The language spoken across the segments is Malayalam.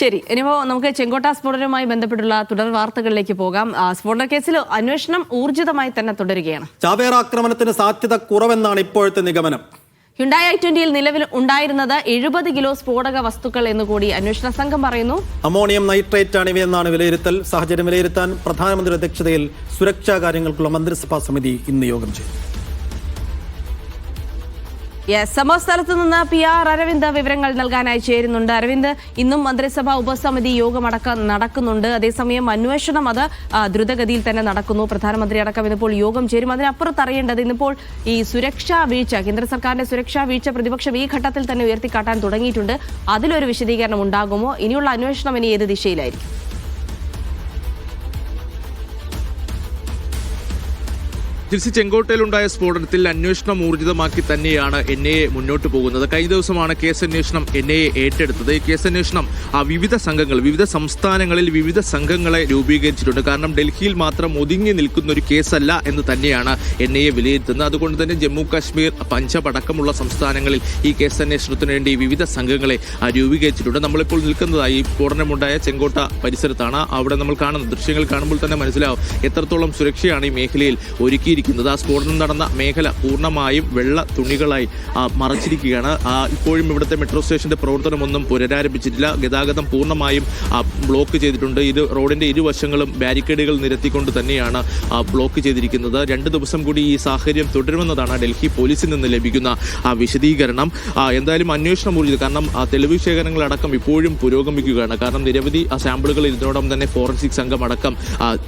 ശരി. ഇനിയിപ്പോ നമുക്ക് ചെങ്കോട്ട സ്ഫോടനവുമായി ബന്ധപ്പെട്ടുള്ള തുടർ വാർത്തകളിലേക്ക് പോകാം. സ്ഫോടന കേസിൽ അന്വേഷണം ഊർജിതമായി തന്നെ തുടരുകയാണ്. ചാവേർ ആക്രമണത്തിന് സാധ്യത കുറവെന്നാണ് ഇപ്പോഴത്തെ നിഗമനം. ഹ്യുണ്ടായി ഐ ട്വന്റിയിൽ നിലവിൽ ഉണ്ടായിരുന്നത് എഴുപത് കിലോ സ്ഫോടക വസ്തുക്കൾ എന്ന് കൂടി അന്വേഷണ സംഘം പറയുന്നു. അമോണിയം നൈട്രേറ്റ് ആണ് ഇവയെന്നാണ് വിലയിരുത്തൽ. സാഹചര്യം വിലയിരുത്താൻ പ്രധാനമന്ത്രി അധ്യക്ഷതയിൽ സുരക്ഷാ കാര്യങ്ങൾക്കുള്ള മന്ത്രിസഭാ സമിതി ഇന്ന് യോഗം ചെയ്തു യെസ് സംഭവ സ്ഥലത്ത് നിന്ന് പി ആർ അരവിന്ദ് വിവരങ്ങൾ നൽകാനായി ചേരുന്നുണ്ട്. അരവിന്ദ് ഇന്നും മന്ത്രിസഭാ ഉപസമിതി യോഗമടക്കം നടക്കുന്നുണ്ട്. അതേസമയം അന്വേഷണം അത് ദ്രുതഗതിയിൽ തന്നെ നടക്കുന്നു. പ്രധാനമന്ത്രി അടക്കം ഇന്നിപ്പോൾ യോഗം ചേരും. അതിനപ്പുറത്ത് അറിയേണ്ടത് ഇന്നിപ്പോൾ ഈ സുരക്ഷാ വീഴ്ച കേന്ദ്ര സർക്കാരിന്റെ സുരക്ഷാ വീഴ്ച പ്രതിപക്ഷം ഈ ഘട്ടത്തിൽ തന്നെ ഉയർത്തിക്കാട്ടാൻ തുടങ്ങിയിട്ടുണ്ട്. അതിലൊരു വിശദീകരണം ഉണ്ടാകുമോ? ഇനിയുള്ള അന്വേഷണം ഇനി ഏത് ദിശയിലായിരിക്കും? തിരിച്ച് ചെങ്കോട്ടയിലുണ്ടായ സ്ഫോടനത്തിൽ അന്വേഷണം ഊർജിതമാക്കി തന്നെയാണ് എൻ ഐ എ മുന്നോട്ട് പോകുന്നത്. കഴിഞ്ഞ ദിവസമാണ് കേസ് അന്വേഷണം എൻ ഐ എ ഏറ്റെടുത്തത്. ഈ കേസ് അന്വേഷണം വിവിധ സംഘങ്ങൾ വിവിധ സംസ്ഥാനങ്ങളിൽ വിവിധ സംഘങ്ങളെ രൂപീകരിച്ചിട്ടുണ്ട്. കാരണം ഡൽഹിയിൽ മാത്രം ഒതുങ്ങി നിൽക്കുന്ന ഒരു കേസല്ല എന്ന് തന്നെയാണ് എൻ ഐ എ വിലയിരുത്തുന്നത്. അതുകൊണ്ട് തന്നെ ജമ്മു കാശ്മീർ പഞ്ചാബ് അടക്കമുള്ള സംസ്ഥാനങ്ങളിൽ ഈ കേസ് അന്വേഷണത്തിന് വേണ്ടി വിവിധ സംഘങ്ങളെ രൂപീകരിച്ചിട്ടുണ്ട്. നമ്മളിപ്പോൾ നിൽക്കുന്നതായി സ്ഫോടനമുണ്ടായ ചെങ്കോട്ട പരിസരത്താണ്. അവിടെ നമ്മൾ കാണുന്ന ദൃശ്യങ്ങൾ കാണുമ്പോൾ തന്നെ മനസ്സിലാവും എത്രത്തോളം സുരക്ഷയാണ് ഈ മേഖലയിൽ ഒരുക്കിയിരിക്കുന്നത്. ആ സ്ഫോടനം നടന്ന മേഖല പൂർണമായും വെള്ള തുണികളായി മറച്ചിരിക്കുകയാണ്. ഇപ്പോഴും ഇവിടുത്തെ മെട്രോ സ്റ്റേഷന്റെ പ്രവർത്തനമൊന്നും പുനരാരംഭിച്ചിട്ടില്ല. ഗതാഗതം പൂർണമായും ബ്ലോക്ക് ചെയ്തിട്ടുണ്ട്. ഇത് റോഡിന്റെ ഇരുവശങ്ങളും ബാരിക്കേഡുകൾ നിരത്തിക്കൊണ്ട് തന്നെയാണ് ബ്ലോക്ക് ചെയ്തിരിക്കുന്നത്. രണ്ട് ദിവസം കൂടി ഈ സാഹചര്യം തുടരുമെന്നതാണ് ഡൽഹി പോലീസിൽ നിന്ന് ലഭിക്കുന്ന വിശദീകരണം. എന്തായാലും അന്വേഷണം ഊർജിതം കാരണം തെളിവ് ശേഖരങ്ങളടക്കം ഇപ്പോഴും പുരോഗമിക്കുകയാണ്. കാരണം നിരവധി സാമ്പിളുകൾ ഇതിനോടൊപ്പം തന്നെ ഫോറൻസിക് സംഘം അടക്കം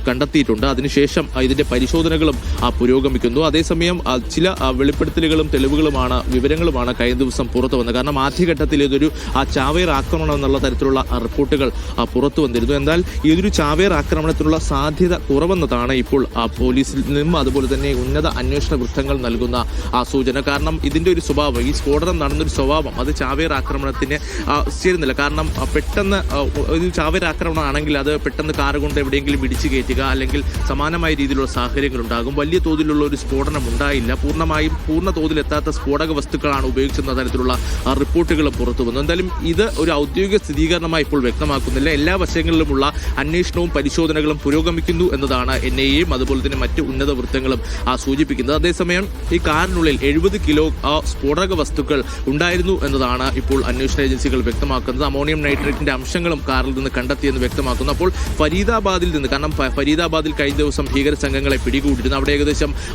കണ്ടെത്തിയിട്ടുണ്ട്. അതിനുശേഷം ഇതിന്റെ പരിശോധനകളും പുരോഗമിക്കുന്നു. അതേസമയം ചില വെളിപ്പെടുത്തലുകളും തെളിവുകളുമാണ് വിവരങ്ങളുമാണ് കഴിഞ്ഞ ദിവസം പുറത്തു വന്നത്. കാരണം ആദ്യഘട്ടത്തിൽ ഇതൊരു ആ ചാവേർ ആക്രമണം എന്നുള്ള തരത്തിലുള്ള റിപ്പോർട്ടുകൾ പുറത്തു വന്നിരുന്നു. എന്നാൽ ഇതൊരു ചാവേർ ആക്രമണത്തിനുള്ള സാധ്യത കുറവെന്നതാണ് ഇപ്പോൾ പോലീസിൽ നിന്നും അതുപോലെ തന്നെ ഉന്നത അന്വേഷണ വൃത്തങ്ങൾ നൽകുന്ന ആ സൂചന. കാരണം ഇതിന്റെ ഒരു സ്വഭാവം ഈ സ്ഫോടനം നടന്നൊരു സ്വഭാവം അത് ചാവേർ ആക്രമണത്തിന് ചേരുന്നില്ല. കാരണം പെട്ടെന്ന് ഒരു ചാവേർ ആക്രമണമാണെങ്കിൽ അത് പെട്ടെന്ന് കാറ് കൊണ്ട് എവിടെയെങ്കിലും ഇടിച്ചു കയറ്റുക അല്ലെങ്കിൽ സമാനമായ രീതിയിലുള്ള സാഹചര്യങ്ങൾ ഉണ്ടാകും. വലിയ തോതിലുള്ള ഒരു സ്ഫോടനം ഉണ്ടായില്ല. പൂർണമായും പൂർണ തോതിലെത്താത്ത സ്ഫോടക വസ്തുക്കളാണ് ഉപയോഗിച്ചെന്ന തരത്തിലുള്ള റിപ്പോർട്ടുകൾ പുറത്തു വന്നു. എന്തായാലും ഇത് ഒരു ഔദ്യോഗിക സ്ഥിരീകരണമായി ഇപ്പോൾ വ്യക്തമാക്കുന്നില്ല. എല്ലാ വശങ്ങളിലുമുള്ള അന്വേഷണവും പരിശോധനകളും പുരോഗമിക്കുന്നു എന്നതാണ് എൻ ഐ എയും അതുപോലെ തന്നെ മറ്റ് ഉന്നത വൃത്തങ്ങളും സൂചിപ്പിക്കുന്നത്. അതേസമയം ഈ കാറിനുള്ളിൽ എഴുപത് കിലോ സ്ഫോടക വസ്തുക്കൾ ഉണ്ടായിരുന്നു എന്നതാണ് ഇപ്പോൾ അന്വേഷണ ഏജൻസികൾ വ്യക്തമാക്കുന്നത്. അമോണിയം നൈട്രേറ്റിന്റെ അംശങ്ങളും കാറിൽ നിന്ന് കണ്ടെത്തിയെന്ന് വ്യക്തമാക്കുന്നു. അപ്പോൾ ഫരീദാബാദിൽ നിന്ന് കാരണം ഫരീദാബാദിൽ കഴിഞ്ഞ ദിവസം ഭീകര സംഘങ്ങളെ പിടികൂടിയിരുന്നു. അവിടെ ഏകദേശം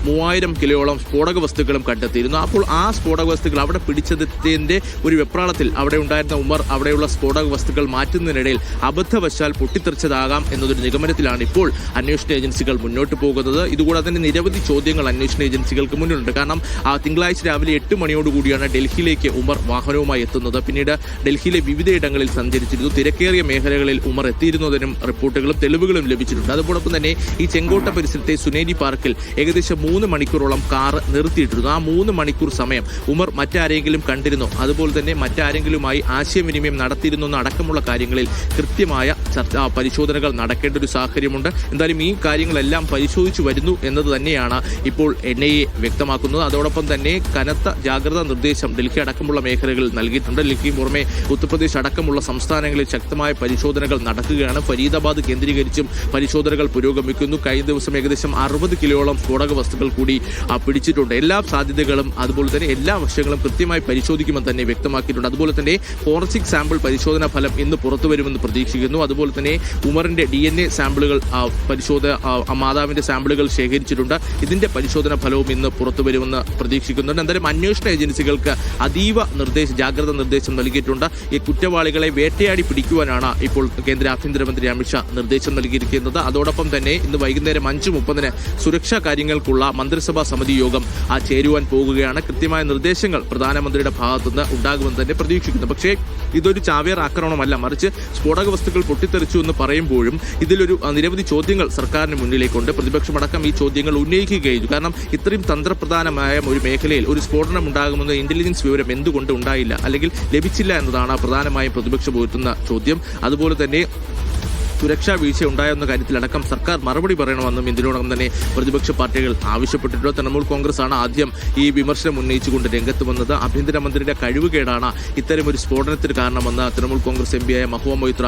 മൂവായിരം കിലോയോളം സ്ഫോടക വസ്തുക്കളും കണ്ടെത്തിയിരുന്നു. അപ്പോൾ ആ സ്ഫോടക വസ്തുക്കൾ അവിടെ പിടിച്ചെടുത്തതിന്റെ ഒരു വെപ്രാളത്തിൽ അവിടെ ഉണ്ടായിരുന്ന ഉമർ അവിടെയുള്ള സ്ഫോടക വസ്തുക്കൾ മാറ്റുന്നതിനിടയിൽ അബദ്ധവശാൽ പൊട്ടിത്തെറിച്ചതാകാം എന്നതൊരു നിഗമനത്തിലാണ് ഇപ്പോൾ അന്വേഷണ ഏജൻസികൾ മുന്നോട്ട് പോകുന്നത്. ഇതുകൂടാതെ തന്നെ നിരവധി ചോദ്യങ്ങൾ അന്വേഷണ ഏജൻസികൾക്ക് മുന്നിലുണ്ട്. കാരണം ആ തിങ്കളാഴ്ച രാവിലെ എട്ട് മണിയോടുകൂടിയാണ് ഡൽഹിയിലേക്ക് ഉമർ വാഹനവുമായി എത്തുന്നത്. പിന്നീട് ഡൽഹിയിലെ വിവിധയിടങ്ങളിൽ സഞ്ചരിച്ചിരുന്നു. തിരക്കേറിയ മേഖലകളിൽ ഉമർ എത്തിയിരുന്നതിനും റിപ്പോർട്ടുകളും തെളിവുകളും ലഭിച്ചിട്ടുണ്ട്. അതോടൊപ്പം തന്നെ ഈ ചെങ്കോട്ട പരിസരത്തെ സുനേരി പാർക്കിൽ ഏകദേശം മൂന്ന് മണിക്കൂറോളം കാർ നിർത്തിയിട്ടിരുന്നു. ആ മൂന്ന് മണിക്കൂർ സമയം ഉമർ മറ്റാരെങ്കിലും കണ്ടിരുന്നോ? അതുപോലെ തന്നെ മറ്റാരെങ്കിലുമായി ആശയവിനിമയം നടത്തിയിരുന്നോ അടക്കമുള്ള കാര്യങ്ങളിൽ കൃത്യമായ ചർച്ച പരിശോധനകൾ നടക്കേണ്ട ഒരു സാഹചര്യമുണ്ട്. എന്തായാലും ഈ കാര്യങ്ങളെല്ലാം പരിശോധിച്ചു വരുന്നു എന്നത് തന്നെയാണ് ഇപ്പോൾ എൻ ഐ എ വ്യക്തമാക്കുന്നത്. അതോടൊപ്പം തന്നെ കനത്ത ജാഗ്രതാ നിർദ്ദേശം ഡൽഹി അടക്കമുള്ള മേഖലകളിൽ നൽകിയിട്ടുണ്ട്. ഡൽഹി പുറമെ ഉത്തർപ്രദേശ് അടക്കമുള്ള സംസ്ഥാനങ്ങളിൽ ശക്തമായ പരിശോധനകൾ നടക്കുകയാണ്. ഫരീദാബാദ് കേന്ദ്രീകരിച്ചും പരിശോധനകൾ പുരോഗമിക്കുന്നു. കഴിഞ്ഞ ദിവസം ഏകദേശം അറുപത് കിലോയോളം സ്ഫോടക വസ്തുക്കൾ കൂടി പിടിച്ചിട്ടുണ്ട്. എല്ലാ സാധ്യതകളും അതുപോലെ തന്നെ എല്ലാ വശങ്ങളും കൃത്യമായി പരിശോധിക്കുമെന്ന് തന്നെ വ്യക്തമാക്കിയിട്ടുണ്ട്. അതുപോലെ തന്നെ ഫോറൻസിക് സാമ്പിൾ പരിശോധനാ ഫലം ഇന്ന് പുറത്തുവരുമെന്ന് പ്രതീക്ഷിക്കുന്നു. അതുപോലെ തന്നെ ഉമറിന്റെ ഡി എൻ എ സാമ്പിളുകൾ പരിശോധന മാതാവിന്റെ സാമ്പിളുകൾ ശേഖരിച്ചിട്ടുണ്ട്. ഇതിന്റെ പരിശോധന ഫലവും ഇന്ന് പുറത്തു വരുമെന്ന് പ്രതീക്ഷിക്കുന്നുണ്ട്. എന്തായാലും അന്വേഷണ ഏജൻസികൾക്ക് അതീവ നിർദ്ദേശ ജാഗ്രത നിർദ്ദേശം നൽകിയിട്ടുണ്ട്. ഈ കുറ്റവാളികളെ വേട്ടയാടി പിടിക്കുവാനാണ് ഇപ്പോൾ കേന്ദ്ര ആഭ്യന്തരമന്ത്രി അമിത്ഷാ നിർദ്ദേശം നൽകിയിരിക്കുന്നത്. അതോടൊപ്പം തന്നെ ഇന്ന് വൈകുന്നേരം അഞ്ച് മുപ്പതിന് സുരക്ഷാ കാര്യങ്ങൾക്കുള്ള മന്ത്രിസഭാ സമിതി യോഗം ആ ചേരുവാൻ പോകുകയാണ്. കൃത്യമായ നിർദ്ദേശങ്ങൾ പ്രധാനമന്ത്രിയുടെ ഭാഗത്തുനിന്ന് ഉണ്ടാകുമെന്ന് തന്നെ പ്രതീക്ഷിക്കുന്നു. പക്ഷേ ഇതൊരു ചാവേർ ആക്രമണമല്ല. മറിച്ച് സ്ഫോടക വസ്തുക്കൾ പൊട്ടിത്തെറിച്ചു എന്ന് പറയുമ്പോഴും ഇതിലൊരു നിരവധി ചോദ്യങ്ങൾ സർക്കാരിന് മുന്നിലേക്കുണ്ട്. പ്രതിപക്ഷമടക്കം ഈ ചോദ്യങ്ങൾ ഉന്നയിക്കുകയും കാരണം ഇത്രയും തന്ത്രപ്രധാനമായ ഒരു മേഖലയിൽ ഒരു സ്ഫോടനം ഉണ്ടാകുമെന്ന് ഇന്റലിജൻസ് വിവരം എന്തുകൊണ്ട് ഉണ്ടായില്ല? അല്ലെങ്കിൽ ലഭിച്ചില്ല എന്നതാണ് പ്രധാനമായും പ്രതിപക്ഷം ഉയർത്തുന്ന ചോദ്യം. അതുപോലെ തന്നെ സുരക്ഷാ വീഴ്ച ഉണ്ടായെന്ന കാര്യത്തിലടക്കം സർക്കാർ മറുപടി പറയണമെന്നും ഇതിനോടകം തന്നെ പ്രതിപക്ഷ പാർട്ടികൾ ആവശ്യപ്പെട്ടിട്ടുണ്ട്. തൃണമൂൽ കോൺഗ്രസ് ആണ് ആദ്യം ഈ വിമർശനം ഉന്നയിച്ചുകൊണ്ട് രംഗത്ത് വന്നത്. ആഭ്യന്തരമന്ത്രിയുടെ കഴിവുകേടാണ് ഇത്തരമൊരു സ്ഫോടനത്തിന് കാരണമെന്ന് തൃണമൂൽ കോൺഗ്രസ് എം പിയായ മഹുവ മൊയ്ത്ര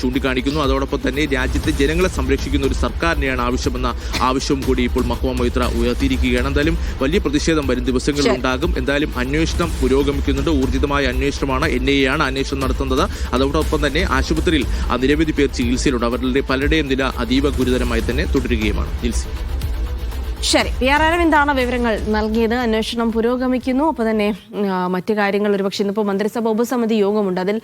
ചൂണ്ടിക്കാണിക്കുന്നു. അതോടൊപ്പം തന്നെ രാജ്യത്തെ ജനങ്ങളെ സംരക്ഷിക്കുന്ന ഒരു സർക്കാരിനെയാണ് ആവശ്യമെന്ന ആവശ്യവും കൂടി ഇപ്പോൾ മഹുവ മൊയ്ത്ര ഉയർത്തിയിരിക്കുകയാണ്. എന്തായാലും വലിയ പ്രതിഷേധം വരും ദിവസങ്ങളിൽ ഉണ്ടാകും. എന്തായാലും അന്വേഷണം പുരോഗമിക്കുന്നുണ്ട്. ഊർജിതമായ അന്വേഷണമാണ് എൻ ഐ ആണ് അന്വേഷണം നടത്തുന്നത്. അതോടൊപ്പം തന്നെ ആശുപത്രിയിൽ നിരവധി പേർ ചികിത്സയിലുണ്ട് അവരുടെ പലരുടെയും നില അതീവ ഗുരുതരമായി തന്നെ തുടരുകയുമാണ്. ശരി പി ആർ അരവിന്ദാണ് വിവരങ്ങൾ നൽകിയത്? അന്വേഷണം പുരോഗമിക്കുന്നു. അപ്പോൾ തന്നെ മറ്റു കാര്യങ്ങൾ ഒരുപക്ഷെ ഇന്നിപ്പോൾ മന്ത്രിസഭ ഉപസമിതി യോഗമുണ്ട്. അതിൽ